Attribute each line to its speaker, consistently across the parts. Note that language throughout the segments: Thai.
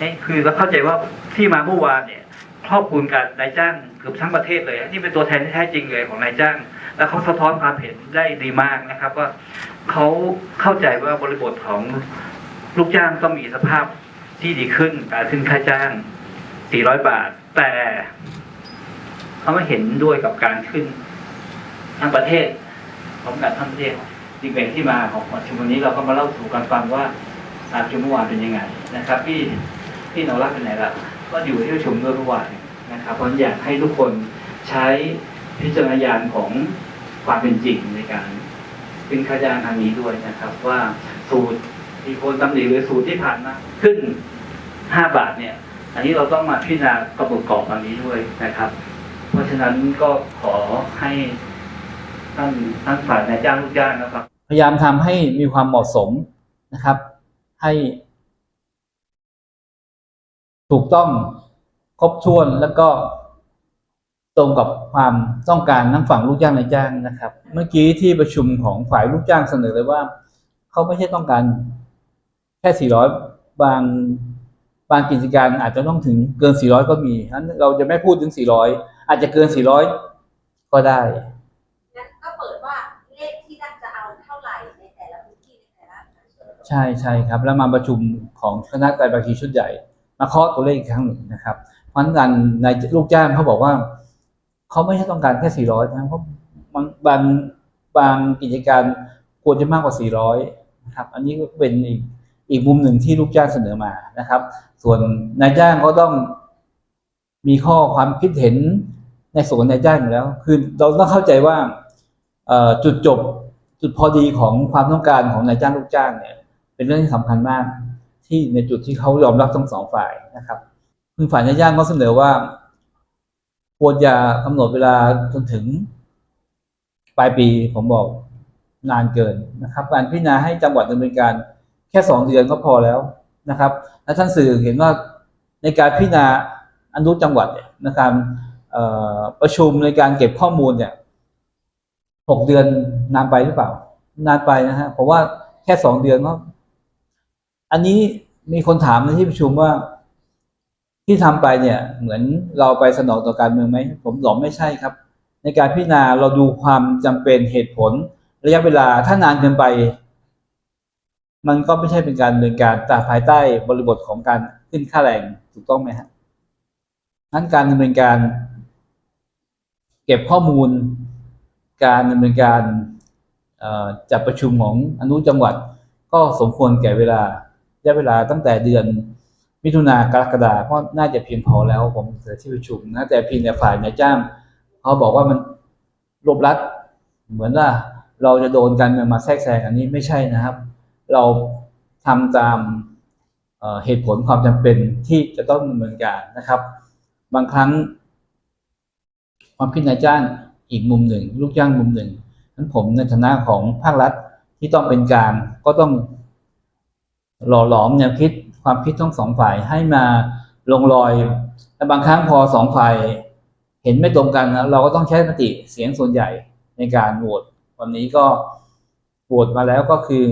Speaker 1: นี่คือเราเข้าใจว่าที่มาเมื่อวานเนี่ยครอบคลุมกับนายจ้างเกือบทั้งประเทศเลย นี่เป็นตัวแทนที่แท้จริงเลยของนายจ้าง แล้วเขาสะท้อนความเห็นได้ดีมากนะครับ ว่าเขาเข้าใจว่าบริบทของลูกจ้างต้องมีสภาพที่ดีขึ้นการขึ้นค่าจ้าง 400 บาท แต่เขาไม่เห็นด้วยกับการขึ้นทั้งประเทศของการทั้งประเทศ จึงเป็นที่มาของประชุมวันนี้เราก็มาเล่าสู่กันฟังว่ากาชุมเมื่อวานเป็นยังไงนะครับพี่พี่นรักเป็นไหนล่ะก็อยู่ที่ประชุมด้วยเมื่อวานนะครับเพราะฉะนั้นอยากให้ทุกคนใช้พิจารณญาณของความเป็นจริงในการขึ้นค่าจ้างทางนี้ด้วยนะครับ ว่าสูตรที่คนตำหนิหรือสูตรที่ผ่านมาขึ้น5บาทเนี่ย อันนี้เราต้องมาพิจารณากำหนกรอบอันนี้ด้วยนะครับ เพราะฉะนั้นก็ขอให้ท่านทั้งฝ่ายนายจ้างลูกจ้างนะครับ
Speaker 2: พยายามทำให้มีความเหมาะสมนะครับ ให้ถูกต้องครบถ้วนแล้วก็ตรงกับความต้องการทั้งฝั่งลูกจ้างนายจ้างนะครับ เมื่อกี้ที่ประชุมของฝ่ายลูกจ้างเสนอเลยว่าเขาไม่ใช่ต้องการแค่ 400 บางบางกิจการอาจจะต้องถึงเกิน 400 ก็มีฉะนั้นเราจะไม่พูดถึง 400 อาจจะเกิน 400 ก็ได้
Speaker 3: งั้นก็เปิดว่าเลขที่นั่นจะเอาเท่าไหร่ในแต่ละพื้นที่ในแต่ละ
Speaker 2: ใช่ใช่ครับ แล้วมาประชุมของคณะไตรภาคีชุดใหญ่ มาเคาะตัวเลขอีกครั้งหนึ่งนะครับเพราะฉะนั้นในลูกจ้างเขาบอกว่า เขาไม่ใช่ต้องการแค่ 400นะเพราะบางบางบางกิจการควรจะมากกว่า 400นะครับ อันนี้ก็เป็นอีกอีกมุมหนึ่งที่ลูกจ้างเสนอมานะครับ ส่วนนายจ้างก็ต้องมีข้อความคิดเห็นในส่วนนายจ้างอยู่แล้ว คือเราต้องเข้าใจว่าจุดจบจุดพอดีของความต้องการของนายจ้างลูกจ้างเนี่ย เป็นเรื่องที่สำคัญมาก ที่ในจุดที่เขายอมรับทั้งสองฝ่ายนะครับคือฝ่ายนายจ้างก็เสนอว่า ควรจะกำหนดเวลาจนถึงปลายปีผมบอกนานเกินนะครับ การพิจารณาให้จังหวัดดำเนินการแค่สองเดือนก็พอแล้วนะครับและท่านสื่อเห็นว่าในการพิจารณาอนุจังหวัดเนี่ยนะครับประชุมในการเก็บข้อมูลเนี่ยหกเดือนนานไปหรือเปล่า นานไปนะฮะเพราะว่าแค่สองเดือนก็ อันนี้มีคนถามในที่ประชุมว่า ที่ทำไปเนี่ย เหมือนเราไปสนองต่อการเมืองไหมผมบอกไม่ใช่ครับ ในการพิจารณาเราดูความจำเป็นเหตุผล ระยะเวลาถ้านานเกินไป มันก็ไม่ใช่เป็นการดำเนินการตามภายใต้บริบทของการขึ้นค่าแรงถูกต้องไหมฮะนั้นการดำเนินการ เก็บข้อมูล การดำเนินการจัดประชุมของอนุจังหวัดก็สมควรแก่เวลา ระยะเวลาตั้งแต่เดือนมิถุนากรกฎาก็น่าจะเพียงพอแล้วผมเสนอที่ประชุมนะแต่เพียงแต่ฝ่ายนายจ้างเขาบอกว่ามันรวบรัดเหมือนว่าเราจะโดนกันมาแทรกแซงอันนี้ไม่ใช่นะครับ เราทำตามเเหตุผลความจำเป็นที่จะต้องดำเนินการนะครับ บางครั้ง ความคิดนายจ้างอีกมุมหนึ่ง ลูกจ้างมุมหนึ่งนั้นผมในฐานะของภาครัฐที่ต้องเป็นกลางก็ต้อง หล่อหลอมแนวคิดความคิดทั้งสองฝ่ายให้มาลงรอยแต่บางครั้งพอสองฝ่ายเห็นไม่ตรงกันนะเราก็ต้องใช้มติเสียงส่วนใหญ่ในการโหวตวันนี้ก็โหวตมาแล้วก็คือ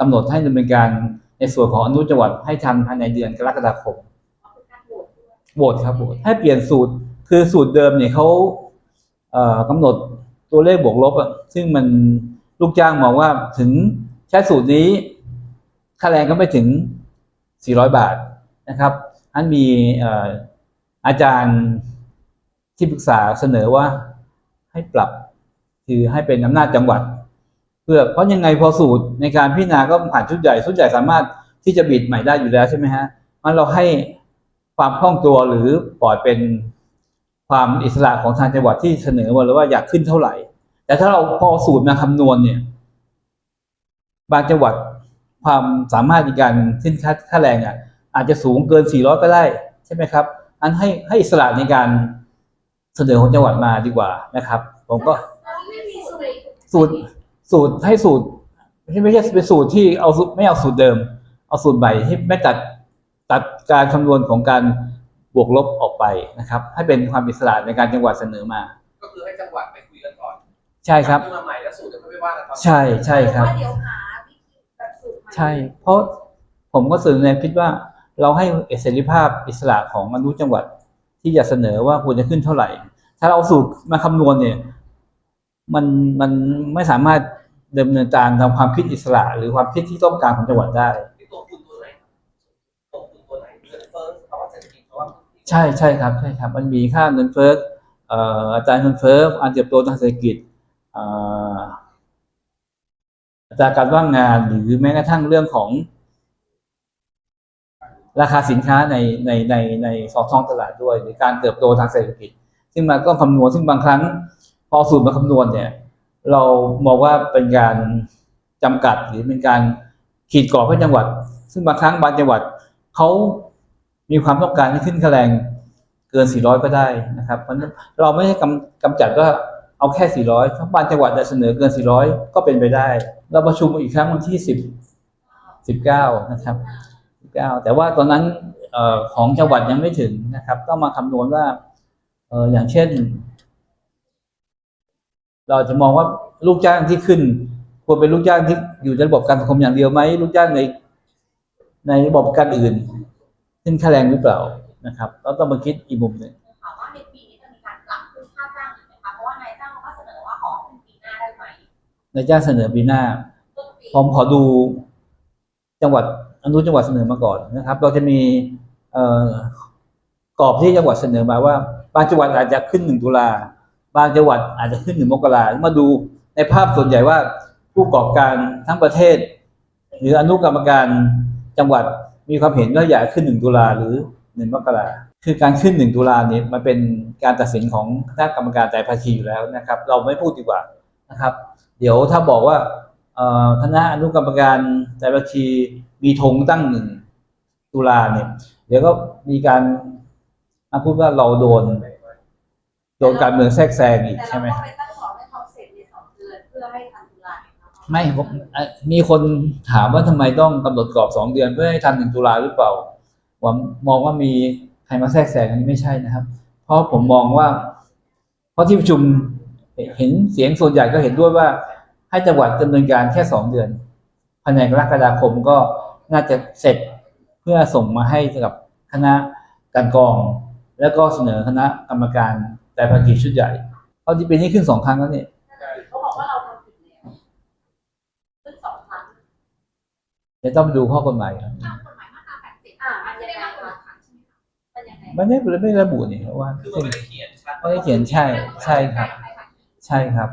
Speaker 2: กำหนดให้ดำเนินการในส่วนของอนุจังหวัดให้ทันภายในเดือนกรกฎาคม
Speaker 3: โหวต
Speaker 2: ครับโหวตให้เปลี่ยนสูตรคือสูตรเดิมเนี่ยเขาเอ่อกำหนดตัวเลขบวกลบอะซึ่งมันลูกจ้างมองว่าถึงใช้สูตรนี้ ค่าแรงก็ไม่ถึง 400 บาทนะครับอันมีอาจารย์ที่ปรึกษาเสนอว่าให้ปรับคือให้เป็นอำนาจจังหวัด เพื่อเพราะยังไงพอสูตรในการพิจารณาก็ผ่านชุดใหญ่ชุดใหญ่สามารถที่จะบิดใหม่ได้อยู่แล้วใช่ไหมฮะมันเราให้ความคล่องตัวหรือปล่อยเป็นความอิสระของทางจังหวัดที่เสนอมาเลยว่าอยากขึ้นเท่าไหร่ แต่ถ้าเราพอสูตรมาคำนวณเนี่ย บางจังหวัด ความสามารถในการขึ้นค่าค่าแรงอะอาจจะสูงเกิน 400 ก็ได้ใช่ไหมครับ อันให้ให้อิสระในการเสนอของจังหวัดมาดีกว่านะครับ ผมก็
Speaker 3: แล้วไม่มีสูตร
Speaker 2: สูตรสูตรให้สูตรไม่ใช่ไม่ใช่เป็นสูตรที่เอาสูตรไม่เอาสูตรเดิม เอาสูตรใหม่ที่ไม่ตัดตัดการคำนวณของการบวกลบออกไปนะครับ ให้เป็นความอิสระในการจังหวัดเสนอมา
Speaker 4: ก็คือให้จังหวัดไปคุยกันก่อน
Speaker 2: ใช่ครับ
Speaker 4: ขึ้นมาใหม่แล้วสูตรจะไม่ว่ากันตอน
Speaker 2: ใช่ใช่ครับ
Speaker 3: ว่าเดี๋ยวหาวิธีแบบสูตร ใช่
Speaker 2: เพราะผมก็สื่อในวคิดว่าเราให้เสรีภาพอิสระของอนุจังหวัด ที่จะเสนอว่าควรจะขึ้นเท่าไหร่ ถ้าเราสูตรมาคำนวณเนี่ย มันมันไม่สามารถดำเนินการตามความคิดอิสระ หรือความคิดที่ต้องการของจังหวัดได้
Speaker 4: ตัวไหนตัวไหนเงินเฟ้อภาวะเศรษฐกิจ
Speaker 2: ใช่ใช่ครับใช่ครับ มันมีค่าเงินเฟ้ออ่ออัตราเงินเฟ้ออันเติบโตทางเศรษฐกิจอ่ออั ตราการว่างงานหรือแม้กระทั่งเรื่องของ ราคาสินค้าในในในในสองท้องตลาดด้วย หรือการเติบโตทางเศรษฐกิจ ซึ่งมันก็คำนวณซึ่งบางครั้งพอสูตรมาคำนวณเนี่ย เรามองว่าเป็นการจำกัดหรือเป็นการขีดกรอบให้จังหวัด ซึ่งบางครั้งบางจังหวัดเขามีความต้องการให้ขึ้นค่าแรงเกิน 400 ก็ได้นะครับ เพราะฉะนั้นเราไม่ได้กำกำจัดว่าเอาแค่ 400ถ้าบางจังหวัดจะเสนอเกิน 400 ก็เป็นไปได้ เราประชุมอีกครั้งวันที่10 19นะครับ19แต่ว่าตอนนั้นเออของจังหวัดยังไม่ถึงนะครับ ต้องมาคำนวณว่าเอออย่างเช่น เราจะมองว่าลูกจ้างที่ขึ้น ควรเป็นลูกจ้างที่อยู่ในระบบการสังคมอย่างเดียวไหมลูกจ้างในในระบบการอื่น ขึ้นค่าแรงหรือเปล่านะครับเราต้องมาคิดอีกมุมหนึ่ง
Speaker 3: นายจ้างเสนอปีหน้า
Speaker 2: ผมขอดูจังหวัดอนุจังหวัดเสนอมาก่อนนะครับ เราจะมีเอกรอบที่จังหวัดเสนอมาว่า บางจังหวัดอาจจะขึ้นหนึ่งตุลาบางจังหวัดอาจจะขึ้นหนึ่งมกรามาดูในภาพส่วนใหญ่ว่าผู้ประกอบการทั้งประเทศ หรืออนุกรรมการจังหวัดมีความเห็นว่าอยากขึ้นหนึ่งตุลาหรือหนึ่งมกราคือการขึ้นหนึ่งตุลาเนี่ยมันเป็นการตัดสินของคณะกรรมการไตรภาคีอยู่แล้วนะครับ เราไม่พูดดีกว่านะครับ เดี๋ยวถ้าบอกว่าเอ่อคณะอนุกรรมการไตรภาคีมีธงตั้งหนึ่งตุลาเนี่ย เดี๋ยวก็มีการมาพูดว่าเราโดน โดนการเมืองแทรกแซงอีก
Speaker 3: แต่
Speaker 2: ใช่ไหม
Speaker 3: เราก็ไปตั้งกรอบให้เขาเสร็จในสองเดือนเพื่อให้ทันตุลาเนี่ยนะคะ
Speaker 2: ไม่ผมเอ่อมีคนถามว่าทำไมต้องกำหนดกรอบสองเดือนเพื่อให้ทันหนึ่งตุลาหรือเปล่าผมมองว่ามีใครมาแทรกแซงอันนี้ไม่ใช่นะครับ เพราะผมมองว่า เพราะที่ประชุมเห็นเสียงส่วนใหญ่ก็เห็นด้วยว่า ให้จังหวัดดำเนินการแค่สองเดือนภายในกรกฎาคมก็น่าจะเสร็จเพื่อส่งมาให้กับคณะการกรอง แล้วก็เสนอคณะกรรมการแต่ภาคีชุดใหญ่เพราะที่ปีนี้ขึ้นสองครั้งแล้วเนี่ย
Speaker 3: เขาบอกว่าเราทำผิดแล้วขึ้นสองครั้ง
Speaker 2: เดี๋ยวต้องไปดูข้อกฎหมายครับ
Speaker 3: ตามกฎหมายมาตราแปดสิบอ่ามันจะได้มากกว่าครั้งใช่ไหมคะเป็นยังไง
Speaker 2: ไม่ได้ไม่ระบุนี่ว่า
Speaker 4: คือมันไม่ได้เขียนชัด
Speaker 2: ไม่ได้เขียนใช่ใช่ครับ ใช่ครับ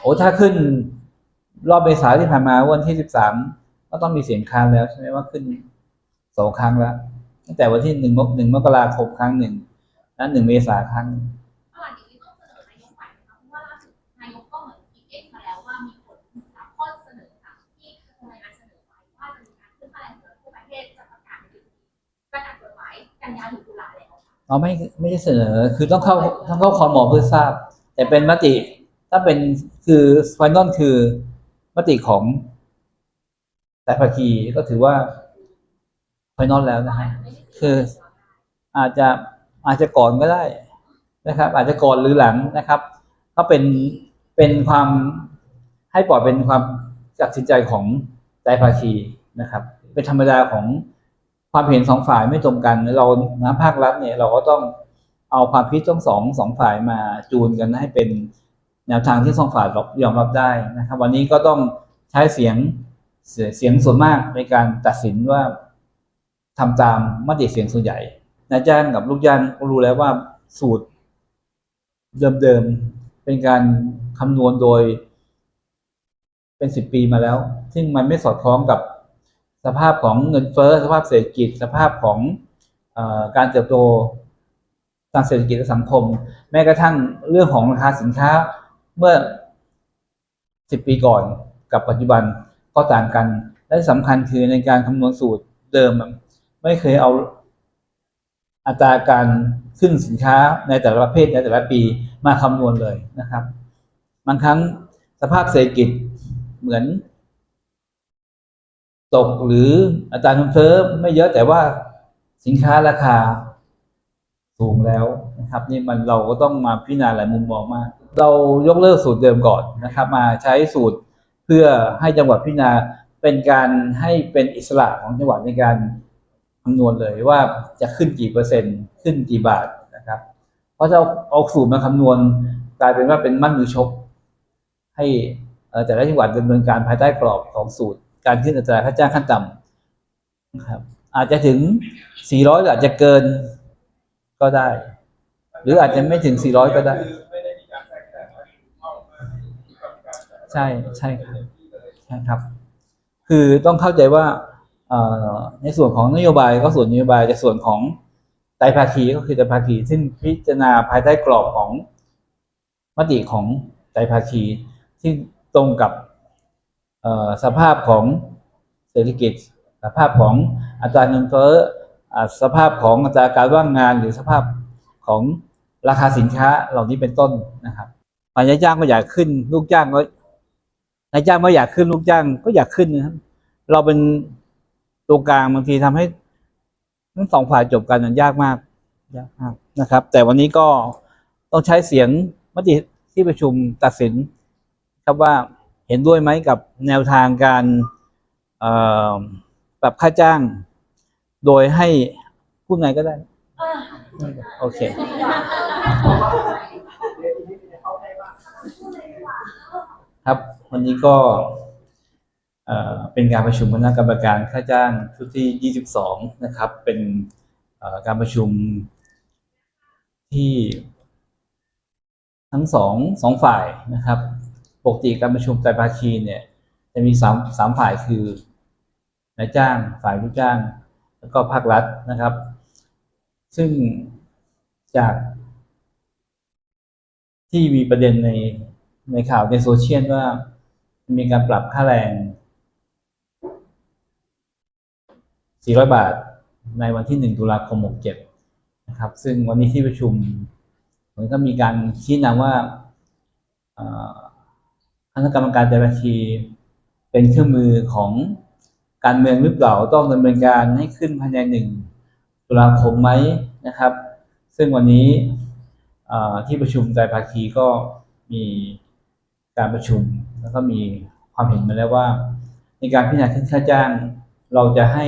Speaker 2: โอ้ถ้าขึ้นรอบเมษาที่ผ่านมาวันที่สิบสามก็ต้องมีเสียงค้านแล้วใช่ไหมว่าขึ้นสองครั้งแล้วตั้งแต่วันที่หนึ่งมกหนึ่งมกราคมครั้งหนึ่งและหนึ่งเมษาครั้งหนึ่ง
Speaker 3: ระหว่างนี้ต้องเสนอนายกใหม่นะคะเพราะว่าล่าสุดนายกก็เหมือนอีเอ็กมาแล้วว่ามีผลจากข้อเสนอจากที่ทนายอันเสนอไว้ว่าจะมีการขึ้นค่ารเสนอผู้ประเทศประกาศเปิดประกาศกฎหมายกันยาถึงตุลาแล้วค่ะ
Speaker 2: เราไม่ไม่ได้เสนอ คือต้องเข้าต้องเข้าคอรมอเพื่อทราบ แต่เป็นมติ ถ้าเป็นคือไฟนอลคือมติของแต่ภาคีก็ถือว่าไฟนอลแล้วนะฮะคืออาจจะอาจจะก่อนก็ได้นะครับ อาจจะก่อนหรือหลังนะครับก็เป็นเป็นความให้ปล่อยเป็นความตัดสินใจของไตรภาคีนะครับ เป็นธรรมดาของความเห็นสองฝ่ายไม่ตรงกัน เรานะภาครัฐเนี่ยเราก็ต้องเอาความคิดทั้งสองสองฝ่ายมาจูนกันให้เป็น แนวทางที่สองฝ่ายยอมรับได้นะครับ วันนี้ก็ต้องใช้เสียงเสียงส่วนมากในการตัดสินว่าทำตามมติเสียงส่วนใหญ่นายจ้างกับลูกจ้างก็รู้แล้วว่าสูตรเดิมๆเป็นการคำนวณโดย เป็นสิบปีมาแล้ว ซึ่งมันไม่สอดคล้องกับสภาพของเงินเฟ้อสภาพเศรษฐกิจ สภาพของอการเติบโตทางเศรษฐกิจและสังคม แม้กระทั่งเรื่องของราคาสินค้า เมื่อสิบปีก่อนกับปัจจุบันก็ต่างกัน และสำคัญคือในการคำนวณสูตรเดิมไม่เคยเอาอัตราการขึ้นสินค้าในแต่ละประเภทในแต่ละปีมาคำนวณเลยนะครับ บางครั้งสภาพเศรษฐกิจเหมือน ตกหรืออัตราเงินเฟ้อไม่เยอะแต่ว่าสินค้าราคาสูงแล้วนะครับ นี่มันเราก็ต้องมาพิจารณาหลายมุมมองมาก เรายกเลิกสูตรเดิมก่อนนะครับ มาใช้สูตรเพื่อให้จังหวัดพิจารณาเป็นการให้เป็นอิสระของจังหวัดในการคำนวณเลยว่าจะขึ้นกี่เปอร์เซ็นต์ ขึ้นกี่บาทนะครับ เพราะถ้าเอาสูตรมาคำนวณกลายเป็นว่าเป็นมั่นมือชก ให้แต่ละจังหวัดดำเนินการภายใต้กรอบของสูตร การขึ้นอัตราค่าจ้างขั้นต่ำนะครับอาจจะถึง 400หรืออาจจะเกินก็ได้ หรืออาจจะไม่ถึง 400 ก็ได้ ใช่ใช่ครับใช่ครับ คือต้องเข้าใจว่าในส่วนของนโยบายก็ส่วนนโยบายแต่ส่วนของไตรภาคีก็คือไตรภาคีซึ่งพิจารณาภายใต้กรอบของมติของไตรภาคีที่ตรงกับสภาพของเศรษฐกิจ สภาพของอัตราเงินเฟ้อสภาพของอัตราการว่างงานหรือสภาพของราคาสินค้าเหล่านี้เป็นต้นนะครับฝ่ายนยจ้างก็อยากขึ้น ลูกจ้างก็ นายจ้างไม่อยากขึ้นลูกจ้างก็อยากขึ้นนะครับ เราเป็นตัวกลางบางทีทำให้ทั้งสองฝ่ายจบกันมันยากมากยากมากนะครับ แต่วันนี้ก็ต้องใช้เสียงมติที่ประชุมตัดสิน ครับว่าเห็นด้วยไหมกับแนวทางการปรับค่าจ้าง โดยให้ผู้ไหนก็ได้โอเคครับ วันนี้ก็เป็นการประชุมคณะกรรมการค่าจ้างชุดที่ 22 นะครับ เป็นการประชุมที่ทั้งสองสองฝ่ายนะครับ ปกติการประชุมไตรภาคีเนี่ยจะมีสามสามฝ่ายคือนายจ้างฝ่ายลูกจ้าง แล้วก็ภาครัฐนะครับ ซึ่งจากที่มีประเด็นในในข่าวในโซเชียลว่า มีการปรับค่าแรง 400 บาทในวันที่ 1 ตุลาคม 67 นะครับ ซึ่งวันนี้ที่ประชุมเหมือนก็มีการชี้นำว่าคณะกรรมการแต่บัญชีเป็นเครื่องมือของการเมืองหรือเปล่าต้องดำเนินการให้ขึ้นภายใน1ตุลาคมไหมนะครับ ซึ่งวันนี้ที่ประชุมไตรภาคีก็มีการประชุม แล้วก็มีความเห็นมาแล้วว่า ในการพิจารณาขึ้นค่าจ้าง เราจะให้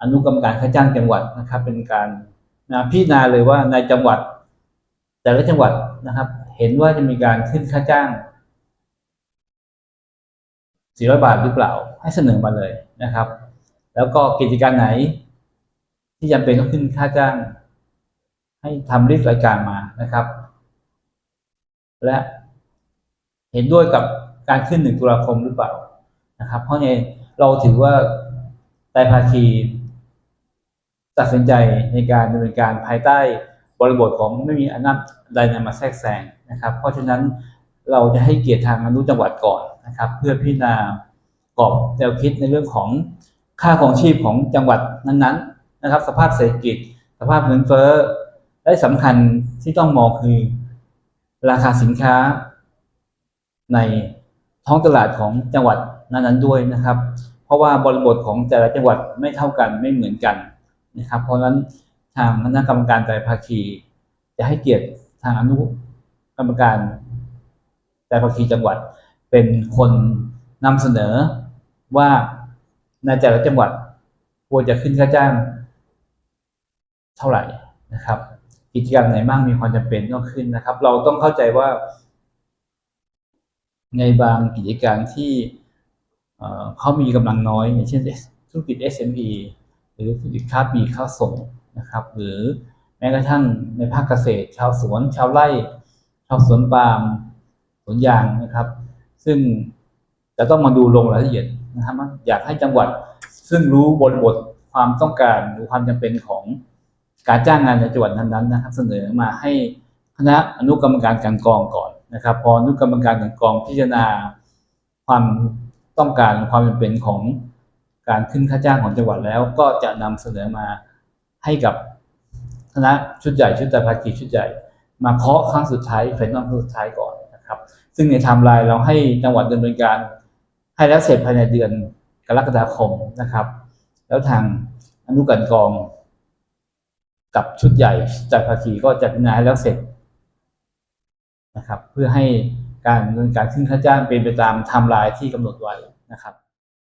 Speaker 2: อนุกรรมการค่าจ้างจังหวัดนะครับ เป็นการนะพิจารณาเลยว่าในจังหวัด แต่ละจังหวัดนะครับ เห็นว่าจะมีการขึ้นค่าจ้าง400 บาทหรือเปล่า ให้เสนอมาเลยนะครับ แล้วก็กิจการไหน ที่จำเป็นต้องขึ้นค่าจ้าง ให้ทำรีบรายการมานะครับ และเห็นด้วยกับ การขึ้นหนึ่งตุลาคมหรือเปล่านะครับ เพราะในเราถือว่าไตภาคีตัดสินใจในการดำเนินการภายใต้บริบทของไม่มีอำนาจใดนำมาแทรกแซงนะครับ เพราะฉะนั้นเราจะให้เกียรติทางอนุจังหวัดก่อนนะครับ เพื่อพิจารณากรอบแนวคิดในเรื่องของค่าของชีพของจังหวัดนั้นๆนะครับ สภาพเศรษฐกิจ สภาพเงินเฟ้อและสำคัญที่ต้องมองคือ ราคาสินค้าใน ท้องตลาดของจังหวัดนั้นๆด้วยนะครับ เพราะว่าบริบทของแต่ละจังหวัดไม่เท่ากันไม่เหมือนกันนะครับ เพราะฉะนั้นทางคณะกรรมการไตรภาคี จะให้เกียรติทางอนุกรรมการไตรภาคีจังหวัดเป็นคนนำเสนอว่าในแต่ละจังหวัดควรจะขึ้นค่าจ้าง เท่าไหร่นะครับ กิจกรรมไหนบ้างมีความจำเป็นต้องขึ้นนะครับ เราต้องเข้าใจว่า ในบางกิจการที่เขามีกำลังน้อย อย่างเช่นธุรกิจ SME หรือธุรกิจค้าปลีกค้าส่งนะครับหรือแม้กระทั่งในภาคเกษตร ชาวสวนชาวไร่ชาวสวนปาล์มสวนยางนะครับ ซึ่งจะต้องมาดูลงรายละเอียดนะครับอยากให้จังหวัดซึ่งรู้บริบทความต้องการหรือความจำเป็นของการจ้างงานในจังหวัดนั้นๆนะครับ เสนอมาให้คณะอนุกรรมการกลันกองก่อนนะครับพออนุกรรมการกลันกองพิจารณา ความต้องการความจำเป็นของการขึ้นค่าจ้างของจังหวัดแล้วก็จะนำเสนอมาให้กับคณะชุดใหญ่ชุดแต่ภาคีชุดใหญ่ มาเคาะครั้งสุดท้ายเฟนนอลครั้งสุดท้ายก่อนนะครับ ซึ่งในไทม์ไลน์เราให้จังหวัดดำเนินการ ให้แล้วเสร็จภายในเดือนกรกฎาคมนะครับ แล้วทางอนุกรรกอง กับชุดใหญ่จากภาคีก็จะพิจารณาให้แล้วเสร็จ นะครับ เพื่อให้การดำเนินการขึ้นค่าจ้างเป็นไปตามไทม์ไลน์ที่กำหนดไว้นะครับ